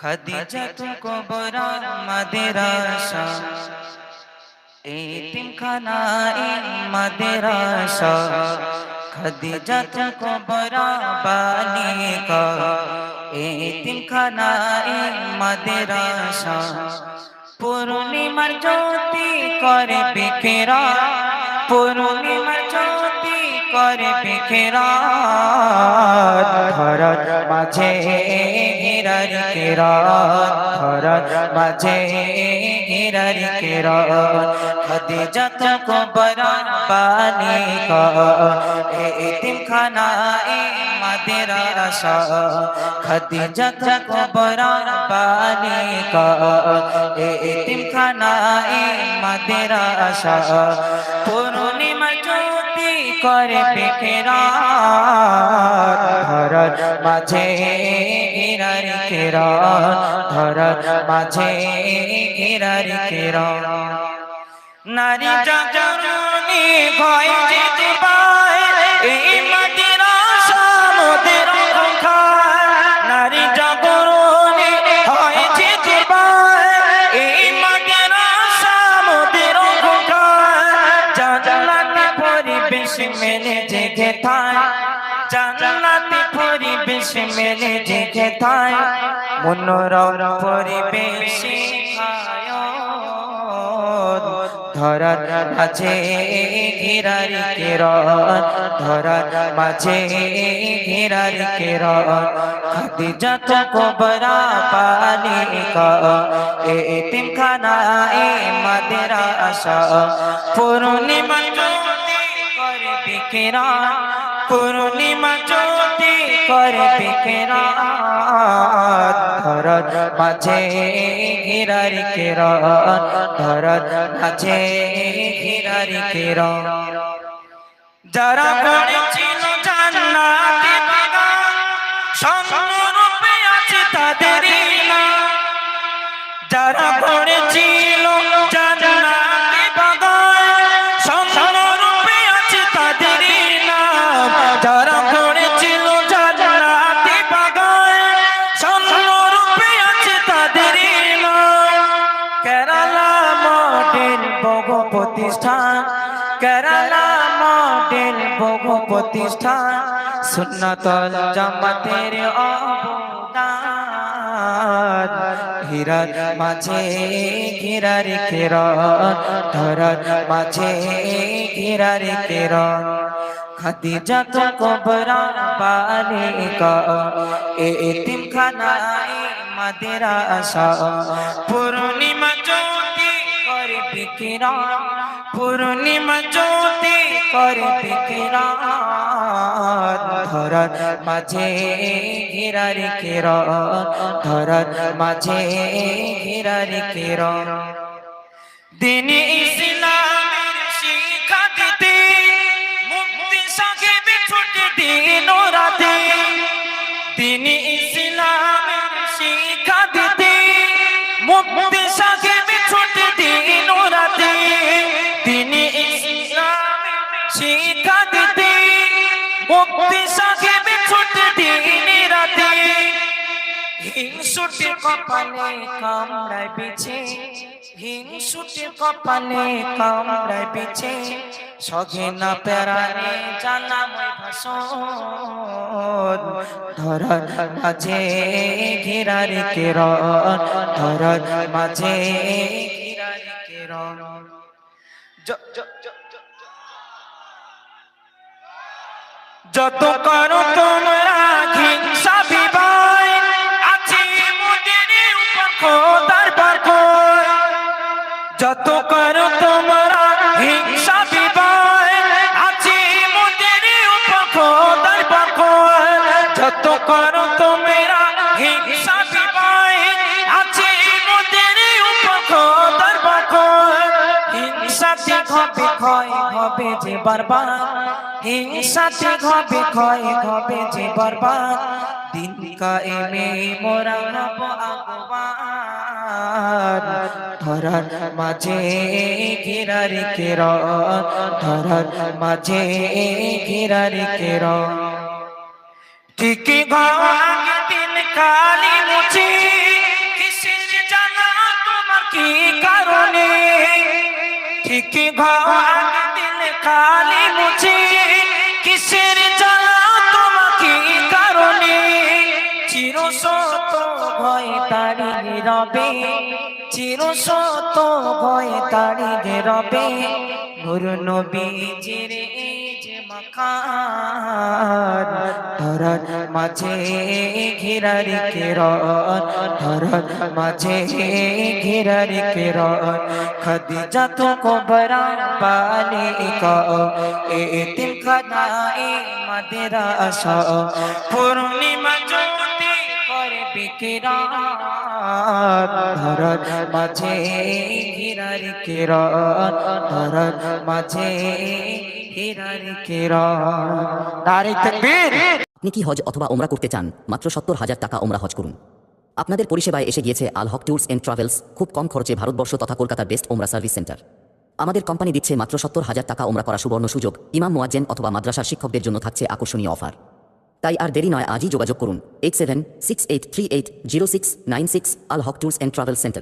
খাদিজাতু কুবরা মাদ্রাসা। এতিমখানা মাদ্রাসা। খাদিজাতু কুবরা বালিকা এতিমখানা মাদ্রাসা। পূর্ণিমার জ্যোতি করে বিকেরা। পূর্ণিমার জ্যোতি করে বিকেরা ধরার মাঝে হিরার কেরা ধরার মাঝে হিরার কেরা খাদিজা তো কবরা বালিকা এতিম খানা এ মাদ্রাসা খাদিজা তো কবরা বালিকা এতিম খানা এ মাদ্রাসা পূর্ণিমা জ্যোতি করে বেকেরা ধরার মাঝে হিরার কেরা ধরার মাঝে হিরার কেরা নারী জাগরণী ভয় যেতে পায়, এই পরিবেশ মেনে জেগে থায় জান্নাতি পরিবেশ মেনে জেগে থায় মনোরম পরিবেশে ধরার মাঝে ঘিরার কেরন ধরার মাঝে ঘিরার কেরন খাদিজা তো কোবরা পালিকা এ এতিম খানা এ মাদ্রাসা। পূর্ণিমা জ্যোতি করে পূর্ণিমা জ্যোতি করবে কেরা ধরত মাঝে ঘিরার কেরা ধরত মাঝে ঘিরার কেরা যারা কেরালা মডেল বহু প্রতিষ্ঠান, কেরালা মডেল বহু প্রতিষ্ঠান, সুন্নতল জামাতের অবদান। হীরার মাঝে ঘিরার কেরন ধরার মাঝে ঘিরার কেরন খাদিজা তো কবরা বালিকা এ এতিম খানায় মাদ্রাসা পূর্ণিমা বিকিরা, পূর্ণিমা জ্যোতি করে বিকিরা, ধরার মাঝে ঘিরার কিরণ ধরার মাঝে ঘিরার কিরণ দিন ইসলামের শিক্ষা দিতে, মুক্তি সাহেব ছুটে দিন রাতে। দিন ইসলামের শিক্ষা দিতে, মুক্তি সাহেব ছুটে হিংসুটে কপালে কামড়ায় পিছে, হিংসুটে কপালে কামড়ায় পিছে, সগে না পেরারে জানাময় ভাষণ। ধরার মাঝে ধরার মাঝে যত করো তোমরা যত করো তোমরা হিংসা বিবাই আছে মোদের উপর খোদার বরকত যত করো তোমরা হিংসা বিবাই আছে মোদের উপর খোদার বরকত হিংসাতে হবে ক্ষয় হবে যে বরবাদ হিংসাতে হবে ক্ষয় হবে যে বরবাদ দিন কায়েমে মোরা হব আগবান। ধরার মাঝে ঘিরার কের ধরার মাঝে ঘিরার কের ঠিকই ঘর দিন কালি মুছি রবে, চির শত ভয়ে দাঁড়িয়ে রবে, নূর নবীজির যে ধরার মাঝে ঘেরার কেরন ধরার মাঝে ঘেরার কেরন খাদিজা তো কবরা বালিকা এতিম খানায়ে মাদ্রাসা, পূর্ণিমা জ্যোতি করে বিকিরণ মাঝে কেরন ধরার মাঝে কেরন নারী তাকবীর! আপনি কি হজ অথবা ওমরা করতে চান? মাত্র সত্তর হাজার টাকা ওমরা হজ করুন। আপনাদের পরিষেবায় এসে গিয়েছে Al Haq tours and travels, খুব কম খরচে ভারতবর্ষ তথা কলকাতার বেস্ট ওমরা সার্ভিস সেন্টার। আমাদের কোম্পানি দিচ্ছে মাত্র সত্তর হাজার টাকা ওমরা করা সুবর্ণ সুযোগ। ইমাম মোয়াজ্জেন অথবা মাদ্রাসার শিক্ষকদের জন্য থাকছে আকর্ষণীয় অফার। তাই আর দেরি নয়, আজই যোগাযোগ করুন। Eight seven six eight three eight zero six nine six Al Haq tours and travel centre.